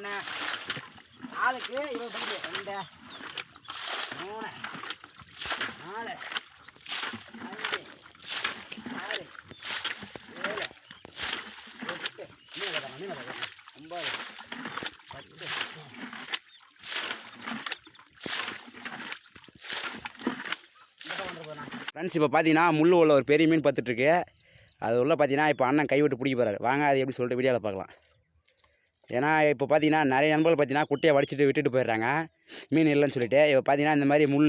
ஒன்று இருபது இருபத்தஞ்சு ரெண்டு மூணு நாலு அஞ்சு ஆறு ஏழு எட்டு. மீன் கட்டணும் மீன் கட்டணும் ஒம்பது பத்து ஃப்ரெண்ட்ஸ் இப்போ பார்த்தீங்கன்னா முள் உள்ள ஒரு பெரிய மீன் பார்த்துட்ருக்கு அது உள்ள பார்த்தீங்கன்னா இப்போ அண்ணன் கைவிட்டு பிடிக்க போகிறாரு வாங்க அது எப்படி சொல்லிட்டு வீடியோவில் பார்க்கலாம் ஏன்னா இப்போ பார்த்தீங்கன்னா நிறைய நண்பர்கள் பார்த்தீங்கன்னா குட்டையை வடிச்சிட்டு விட்டுட்டு போயிடுறாங்க. மீன் இல்லைன்னு சொல்லிட்டு. இப்போ பார்த்தீங்கன்னா இந்த மாதிரி முள்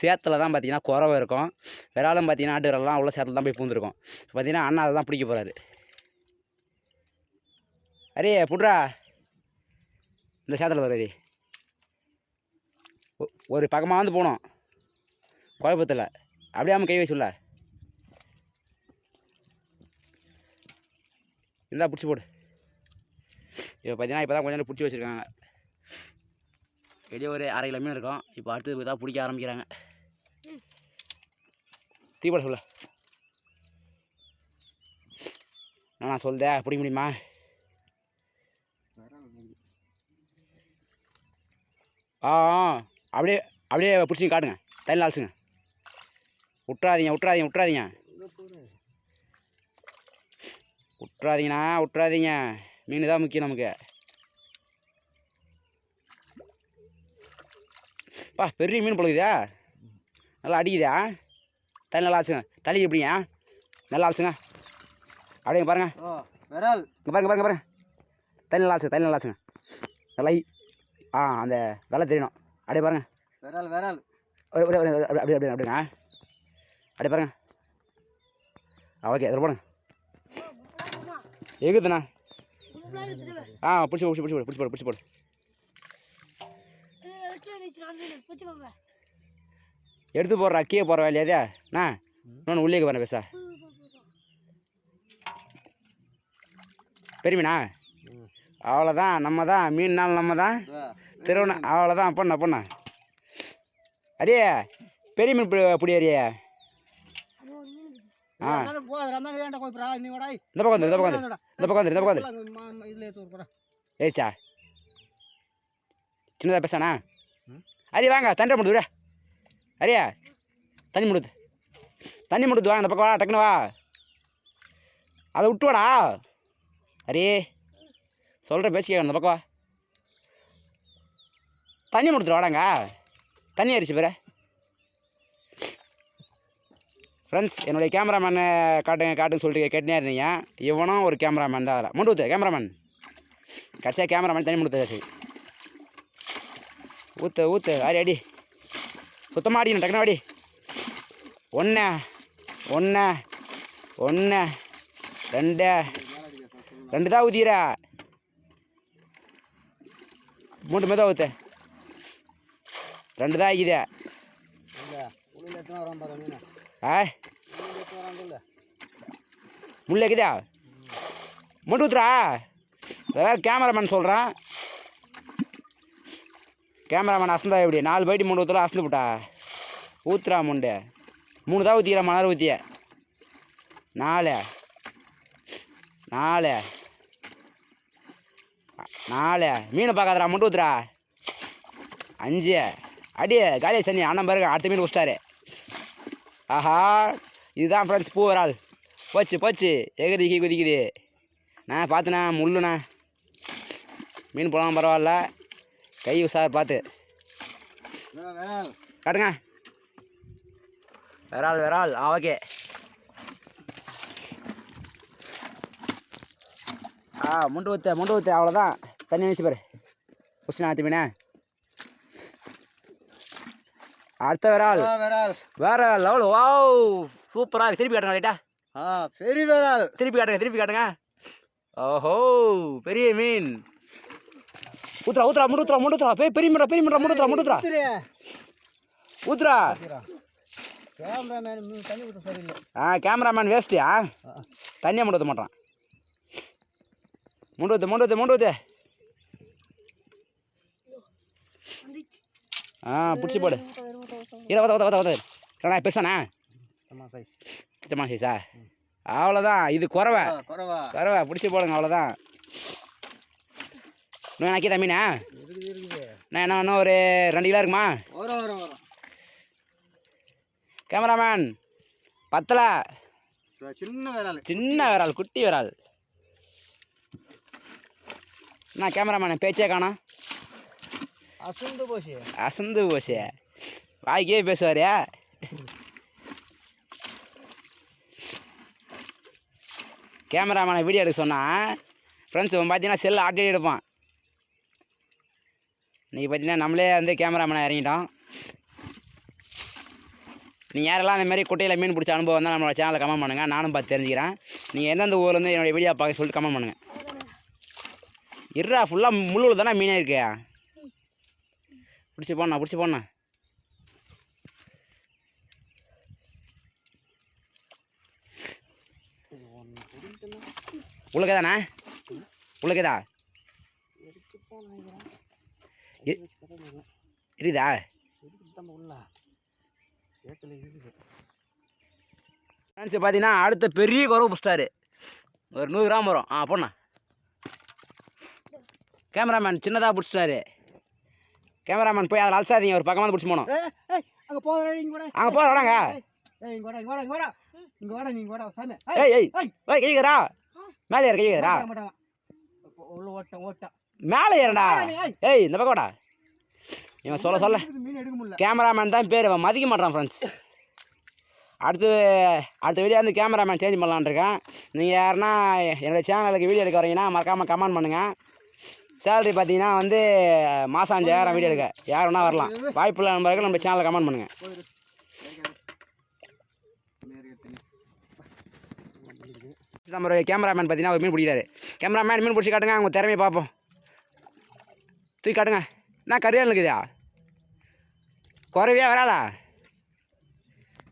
சேத்துல தான் பார்த்தீங்கன்னா குறவை இருக்கும். விராலும் பார்த்தீங்கன்னா ஆட்டு விரலாம் அவ்வளோ சேத்துல தான் போய் பூந்துருக்கும். பார்த்தீங்கன்னா அண்ணா அதை தான் பிடிக்க போகிறாரு அரே புட்ரா இந்த சேத்தில் வர ஒரு பக்கமாக வந்து போகணும். குழப்பத்தில். அப்படியே அவன் கை வச்சுல இந்தா பிடிச்சி போடு. இப்போ பார்த்தீங்கன்னா இப்போ தான் கொஞ்சம் பிடிச்சி வச்சுருக்காங்க. வெளியே ஒரு அரை கிலோ மீன் இருக்கும். இப்போ அடுத்தது தான் பிடிக்க ஆரம்பிக்கிறாங்க. தீபாவளி சொல்ல. நான் சொல்லுதே பிடிக்க முடியுமா? ஆ ஆ, அப்படியே அப்படியே பிடிச்சிங்க காட்டுங்க. தண்ணி அலசுங்க. விட்றாதீங்க விட்றாதீங்க விட்றாதீங்க விட்றாதீங்கண்ணா விட்றாதீங்க மீன் தான் முக்கியம் நமக்கு. பா பெரிய மீன் பழகுதா நல்லா அடிக்குதா. தண்ணி நல்லா அலசுங்க தள்ளி எப்படிங்க? நல்லா அலசுங்க அப்படியே பாருங்க. ஓ விரல். இங்கே பாருங்க பாருங்க பாருங்க. தண்ணி நல்லா அலசுங்க தண்ணி நல்லா நல்லா ஐ- ஆ அந்த வெள்ளை தெரியணும். அப்படியே பாருங்க. விரல் விரல். அப்படி அப்படி அப்படி அப்படிங்க. அப்படியே பாருங்க. ஓகே அதில் போடுங்க. எகுதுண்ணா. ஆ பிடிச்சி பிடிச்சி பிடிச்சி போடு பிடிச்சி போடு பிடிச்சி போடு எடுத்து போடுறா கீழே போகிற வேலையாதே அண்ணா இன்னொன்று உள்ளே வரேன் பேச பெரியமீனா அவ்வளோதான் நம்ம தான் மீன் நாள் நம்ம தான் திருவண்ணா அவ்வளோதான் பொண்ணா பொண்ணா. அடே பெரிய மீன் பிடி பிடி அரியே ஆ போதும் ரந்தாங்க ஏன்டா கோய்ப்ரா நீ வாடாய் இந்த பக்கம் இந்த பக்கம் இந்த பக்கம் பக்கம் ஏச்சா சின்னதாக ம். அரி வாங்க தண்டை முடிது விட. அரியா தண்ணி முடிது தண்ணி முடிது வாங்க இந்த பக்கம் வா டக்குனு வா. அதை விட்டு வாடா. அரி சொல்கிற பேசிக்க இந்த பக்கம் வா. தண்ணி முடித்துட்டு வாடாங்க. தண்ணி அரிச்சு பேர. ஃப்ரெண்ட்ஸ் என்னுடைய கேமராமேனை காட்டுங்க காட்டுன்னு சொல்லிட்டு கேட்டுனே இருந்தீங்க. இவனும் ஒரு கேமராமேன் தான் அதில். முண்டு ஊற்று கேமராமேன் கடைசியாக கேமராமேன் தண்ணி முடித்தாச்சு ஊற்று ஊற்று ஆடி அடி சுத்தமாக அடிக்கணும் டக்குனு அடி ஒன்று ஒன்று ஒன்று ரெண்டு. ரெண்டு தான் ஊற்றிக்கிற மூணு மேதான் ஊற்று ரெண்டு தான் ஆகிதே ஆ? உள்ள எடுத்து முள்ள இருக்குதா ஊத்துறா வேறு கேமராமேன் சொல்கிறான் கேமராமேன் அசந்தா எப்படி? நாலு பைட்டி மூணு ஊற்றுல அசந்து விட்டா ஊத்துறா முண்டு. மூணு தான் ஊற்றிக்கிற மணி ஊற்றிய நாலு. நாலு. நாலு. மீன் பார்க்காதடா முண்டு ஊத்துறா. அஞ்சு. அடி காலியா சனி அண்ணன் பாருங்க அடுத்த மீன் குடிச்சிட்டாரு. ஆஹா இதுதான் ஃப்ரெண்ட்ஸ் பூ வரால் போச்சு போச்சு. எகதி கீ குதிக்குது. நான் பார்த்துண்ணா முள்ளுண்ணா. மீன் போகலாம் பரவாயில்ல. கை உஷார் பார்த்து காட்டுங்க. விரால் விரால். ஆ ஓகே. ஆ முண்டு ஊற்று முண்டு ஊற்று அவ்வளோதான் தண்ணி நினச்சி பாரு. குஸ்டின் ஆத்து மீனே. அடுத்த விரால் ஆ, விரல் வேற லெவல் வாவ்! இருக்கு. திருப்பி காட்டுங்க ரைட்டா ஆ பெரிய விரல் திருப்பி காட்டுங்க திருப்பி காட்டுங்க. ஓஹோ பெரிய மீன். ஊத்துறா ஊத்துறா முண்டு ஊத்துறா ஊத்துறா பெரிய மீன்டா பெரிய மீன்டா முண்டு ஊத்துறா முண்டு ஊத்துறா. ஊத்துறா. கேமராமேன் மீன் தண்ணி ஊற்ற சரியில்லை. ஆ கேமராமேன் வேஸ்ட்டியா ஆ. தண்ணியை முண்டு ஊற்ற மாட்டான். முண்டு ஊற்று முண்டு ஆ பிடிச்சி போடு. இதை ஒத்த ஒத்த ஒத்த ஒத்த ரெண்டா பெருசாண்ணா சைஸ் சித்தமா சைஸா அவ்வளோதான் இது குறவை. குறவா. குறவை பிடிச்சி போடுங்க அவ்வளோதான் இன்னும் இருக்குது இருக்குது. நான் என்ன இன்னும் ஒரு ரெண்டு கிலோ இருக்குமா? கேமராமேன் பத்தலை? சின்ன விரால். சின்ன விரால் குட்டி விரால். என்ன கேமராமேன் பேச்சே காணோம். அசந்து போச்சு. அசந்து போச்சு. வாய்க்கே பேசுவாரியா கேமராமேனை வீடியோ எடுக்க சொன்னால் ஃப்ரெண்ட்ஸ் இவன் பார்த்தீங்கன்னா செல்லு ஆட்டி எடுப்பான். இன்றைக்கி பார்த்தீங்கன்னா நம்மளே வந்து கேமராமேனை இறங்கிட்டோம். நீங்கள் யாரெல்லாம் அந்த மாதிரி குட்டையில் மீன் பிடிச்ச அனுபவம் தான் நம்மளோட சேனலில் கமெண்ட் பண்ணுங்கள் நானும் பார்த்து தெரிஞ்சுக்கிறேன். நீங்கள் எந்தெந்த ஊர்லேருந்து என்னுடைய வீடியோ பார்க்க சொல்லிட்டு கமெண்ட் பண்ணுங்கள் இருடா ஃபுல்லாக முள்ளூர் தானே மீனே இருக்கு. பிடிச்சி போண்ணா பிடிச்சி போண்ணா. உள்ளக்கதாண்ணா உள்ளக்கேதா? இருக்குதா? உள்ள பார்த்தீங்கன்னா அடுத்த பெரிய குறவு பிடிச்சிட்டாரு. ஒரு நூறு கிராம் வரும். ஆ போண்ணா. கேமராமேன் சின்னதாக பிடிச்சிட்டாரு. கேமராமேன் போய் அதில் அலசாதீங்க ஒரு பக்கமாக பிடிச்சி ஏய் அங்க போதா இங்க வாடா. அங்கே போகிற விடாங்க. ஏய் இங்க வாடா இங்க வாடா இங்க வாடா. இங்க வாடா நீங்க வாடா சாமி. ஏய் ஏய் ஏய். கைக்கிறா மேலே ஏற கைக்கிறா உள்ள ஓட்ட ஓட்ட. மேலே ஏறடா. ஏய். இந்த பக்கம் வாடா. இவன் சொல்ல சொல்ல. கேமராமேன் தான் பேர் அவன் மதிக்க மாட்டான் ஃப்ரெண்ட்ஸ் அடுத்து அடுத்த வீடியோ வந்து கேமராமேன் சேஞ்ச் பண்ணலான்னு இருக்கேன். நீங்கள் யாருன்னா என்னோடய சேனலுக்கு வீடியோ எடுக்க வரீங்கன்னா மறக்காமல் கமெண்ட் பண்ணுங்கள் சேலரி பார்த்தீங்கன்னா வந்து மாதம் அஞ்சாயிரம் வீடியோ எடுக்க யார் வேணால் வரலாம். வாய்ப்புள்ள நம்பர்கள் நம்ம சேனலில் கமெண்ட் பண்ணுங்கள் நம்ம கேமராமேன் பார்த்தீங்கன்னா ஒரு மீன் பிடிக்கிறாரு. கேமராமேன் மீன் பிடிச்சி காட்டுங்க அவங்க திறமையை பார்ப்போம். தூக்கி காட்டுங்க. என்ன கரியால் இருக்குதா? குறைவே வராளா?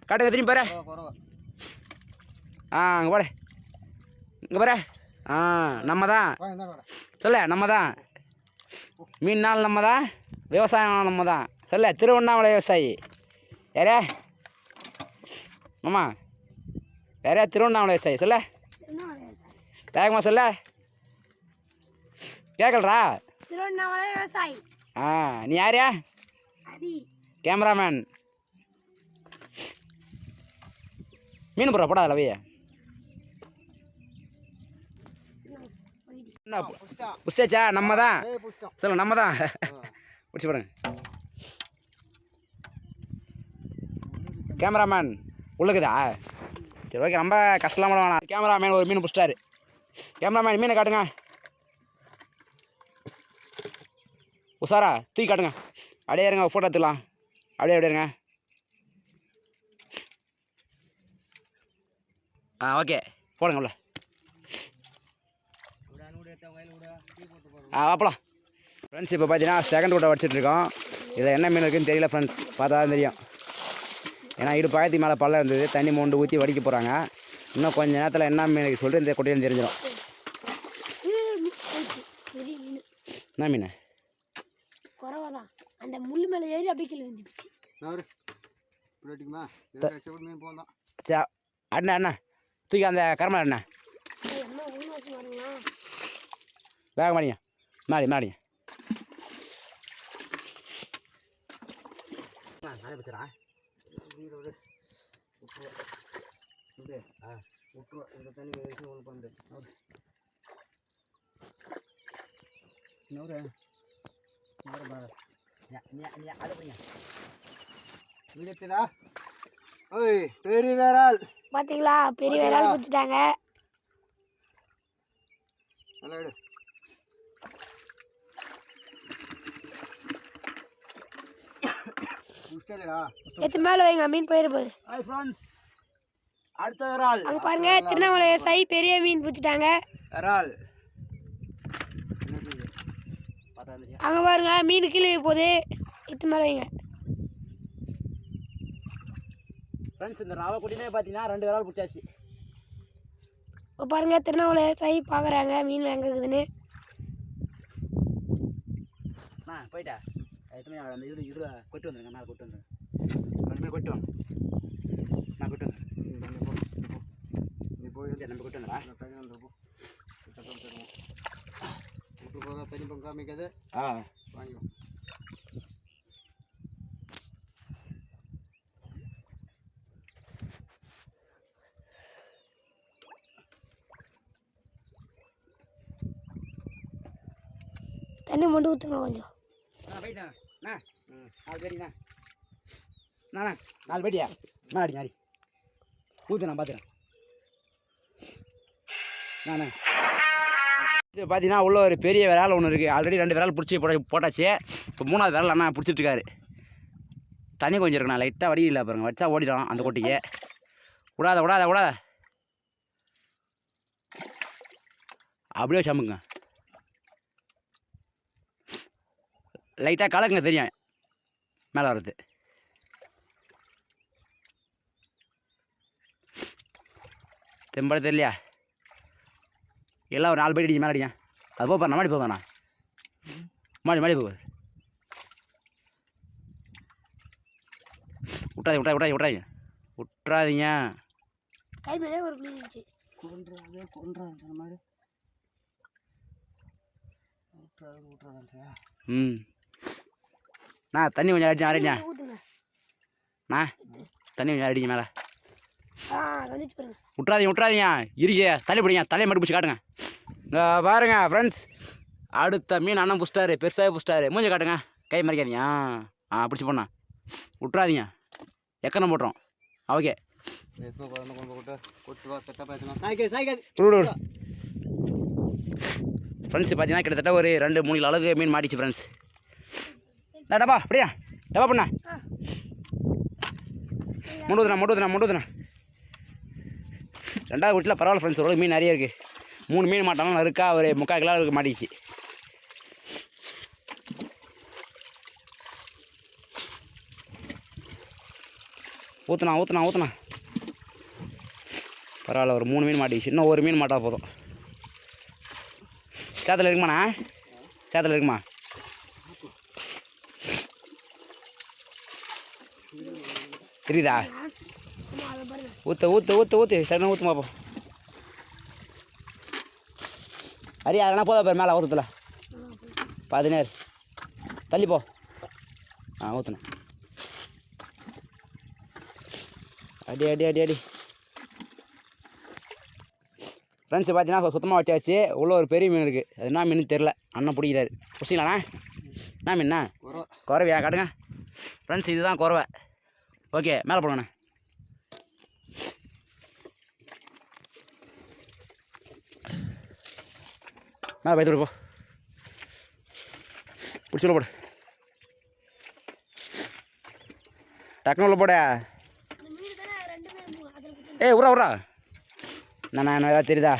காட்டுங்க திரும்பி பாரு. ஆ அங்கே போட. இங்கே பாரு. ஆ நம்ம தான் சொல்ல நம்ம தான் மீன் நாள் நம்ம தான் விவசாயம் நம்ம தான் சொல்ல திருவண்ணாமலை விவசாயி. யாரே? மாமா. வேற திருவண்ணாமலை விவசாயி. சொல்ல. வேகமாக சொல்ல. கேட்கலடா திருவண்ணாமலை விவசாயி. ஆ நீ யாரியா கேமராமேன். மீன் போடுற போடாத லவைய என்ன நம்ம தான் ஏய் புஷ்டம் சொல்ல நம்ம தான் பிடிச்சி போடுங்க கேமராமேன் உள்ளுக்குதா? சரி ஓகே ரொம்ப கஷ்டலாம் கூட வேணாம். கேமராமேன் ஒரு மீன் பிடிச்சிட்டாரு கேமராமேன் மீனை காட்டுங்க. உஷாரா தூக்கி காட்டுங்க. அப்படியே இருங்க ஃபோட்டோ எடுத்துக்கலாம். அப்படியே அப்படியே இருங்க. ஆ ஓகே. போடுங்க உள்ள விடா நூறு எடுத்த வயல் விடா டீ போட்டு போறோம் ஆ வாப்பலாம். ஃப்ரெண்ட்ஸ் இப்போ பார்த்தீங்கன்னா செகண்ட் ஓட்ட வடிச்சிட்டு இருக்கோம். இதில் என்ன மீன் இருக்குன்னு தெரியல ஃப்ரெண்ட்ஸ் பார்த்தா தான் தெரியும். ஏன்னா இடு பாயத்துக்கு மேலே பள்ளம் இருந்தது. தண்ணி மோண்டு ஊற்றி வடிக்க போகிறாங்க இன்னும் கொஞ்ச நேரத்தில் என்ன மீன் சொல்லிட்டு இந்த கொட்டையில தெரிஞ்சிடும் என்ன மீன்? அந்த முள் மேலே ஏறி அப்படியே கீழே வந்துடுச்சு அண்ணா அண்ணா. தூக்கி அந்த கரமலை அண்ணா ஏய், அம்மா ஒன்று வச்சு பாருங்களா வேக மாடிங்க மாடி மாடிங்க வீடு விடு விட்டுருவா இந்த தண்ணி வச்சு ஒன்று பண்ண முடியாது நவரு நவரு நவரு பாரு விடுச்சுடா ஓய் பெரிய வேறால் பார்த்தீங்களா பெரிய விரால் பிடிச்சிட்டாங்க நல்லா விடு புஷ்டலடா எத்து மேலே வைங்க மீன் போயிட போகுது. ஹாய் ஃப்ரெண்ட்ஸ் அடுத்த விரால். அங்கே பாருங்க திருவண்ணாமலை விவசாயி பெரிய மீன் பிடிச்சிட்டாங்க விரால். அங்கே பாருங்க மீன் கீழே போகுது. எத்து மேலே வைங்க. ஃப்ரெண்ட்ஸ் இந்த ரவை குட்டினே பார்த்தீங்கன்னா ரெண்டு விரால் பிடிச்சாச்சு. இப்போ பாருங்க திருவண்ணாமலை விவசாயி பார்க்குறாங்க மீன் எங்கே இருக்குதுன்னு போயிட்டா? எத்தனை அந்த இது இது கொட்டு வந்துருங்க மேலே கொட்டு வந்துருங்க இனிமேல் கொட்டு வாங்க நான் கொட்டு வந்துடுறேன் நீ போ நீ போ. நீ போய் சரி நம்ம கொட்டு வந்துடா இந்த தண்ணி வந்து போ இந்த பக்கம் தருவோம் விட்டு போகிற தண்ணி பங்கு காமிக்காத ஆ வாங்கிடும் தண்ணி மட்டும் ஊற்றுங்க கொஞ்சம் அண்ணா அண்ணா நாலு பேடிண்ணா அண்ணா நாலு பேடியா அண்ணா அடி மாறி நான் பார்த்துறேன் நானே பார்த்தீங்கன்னா உள்ள ஒரு பெரிய விரால் ஒன்று இருக்குது ஆல்ரெடி ரெண்டு விரால் பிடிச்சி போட போட்டாச்சு. இப்போ மூணாவது விரால் அண்ணா பிடிச்சிட்டு இருக்காரு தண்ணி கொஞ்சம் இருக்குண்ணா லைட்டாக வடி இல்லை பாருங்க. வச்சா ஓடிடும் அந்த கொட்டிக்கு. விடாத விடாத விடாத. அப்படியே சமுங்க லைட்டாக கலக்குங்க தெரியும். மேலே வர்றது. தெம்பட தெரியலையா? எல்லாம் ஒரு நாலு பேர் அடிக்க மேலே அடிங்க அது போப்பா மாடி போவேண்ணா மாடி மாடி போகுது விட்டாதீங்க விட்டாதீங்க விட்டாதீங்க விட்றாதீங்க கை மேலே ஒரு மீன் இருந்துச்சு. கொன்றாதே கொன்றாது சொன்ன மாதிரி. விட்டுறாது விட்டுறாதுன்றியா ம். நான் தண்ணி கொஞ்சம் அடிங்க ஊற்றுங்க நான் தண்ணி கொஞ்சம் அடிங்க மேலே விட்றாதீங்க விட்றாதீங்க இருக்க தள்ளி பிடிங்க தலையை மட்டும் பிடிச்சி காட்டுங்க இங்கே பாருங்க ஃப்ரெண்ட்ஸ் அடுத்த மீன் அண்ணன் புஷ்டாரு பெருசாக புஷ்டாரு மூஞ்சி காட்டுங்க கை மறைக்காதீங்க ஆ ஆ பிடிச்சி போண்ணா விட்றாதீங்க எக்கனம் போட்டுறோம் ஓகே ஃப்ரெண்ட்ஸ் பார்த்தீங்கன்னா கிட்டத்தட்ட ஒரு ரெண்டு மூணு கிலோ அளவுக்கு மீன் மாட்டிச்சு ஃப்ரெண்ட்ஸ் டப்பா அப்படியா? டப்பா பண்ணா. முண்டு ஊத்துண்ணா முண்டு ஊத்துண்ணா முண்டு ஊத்துண்ணா ரெண்டாவது வீட்டில் பரவாயில்ல ஃப்ரெண்ட்ஸ் ஓரளவு மீன் நிறைய இருக்குது மூணு மீன் மாட்டாலும் இருக்கா ஒரு முக்கால் கிலோ இருக்கு மாட்டிச்சு ஊற்றுனா ஊற்றுனா ஊற்றுனா பரவாயில்ல ஒரு மூணு மீன் மாட்டிச்சு இன்னும் ஒரு மீன் மாட்டா போதும். சேத்துல இருக்குமாண்ணா? சேத்துல இருக்குமா? பாருங்க ஊற்று ஊற்று ஊற்று ஊற்று சரிண்ணா ஊற்று பார்ப்போம் அரி அதெல்லாம் போதா பேர் மேலே ஊற்றத்தில் பதினேழு தள்ளி போ ஆ ஊற்றுனேன் அடி அடி அடி அடி ஃப்ரெண்ட்ஸ் பார்த்தீங்கன்னா சுத்தமாக வட்டியாச்சு உள்ள ஒரு பெரிய மீன் இருக்குது அது என்ன மீன் தெரில அண்ணன் பிடிக்கிறாரு பிடிச்சிங்களாண்ணா என்ன மீன்ண்ணா குறவையா காட்டுங்க ஃப்ரெண்ட்ஸ் இதுதான் குறவை ஓகே மேலே போடுங்கண்ணா. மேலே பயத்து போ. பிடிச்சில போடு. டக்குனு உள்ள போட. ஏய் உரா உரா நான் நான் ஏதாவது தெரியுதா?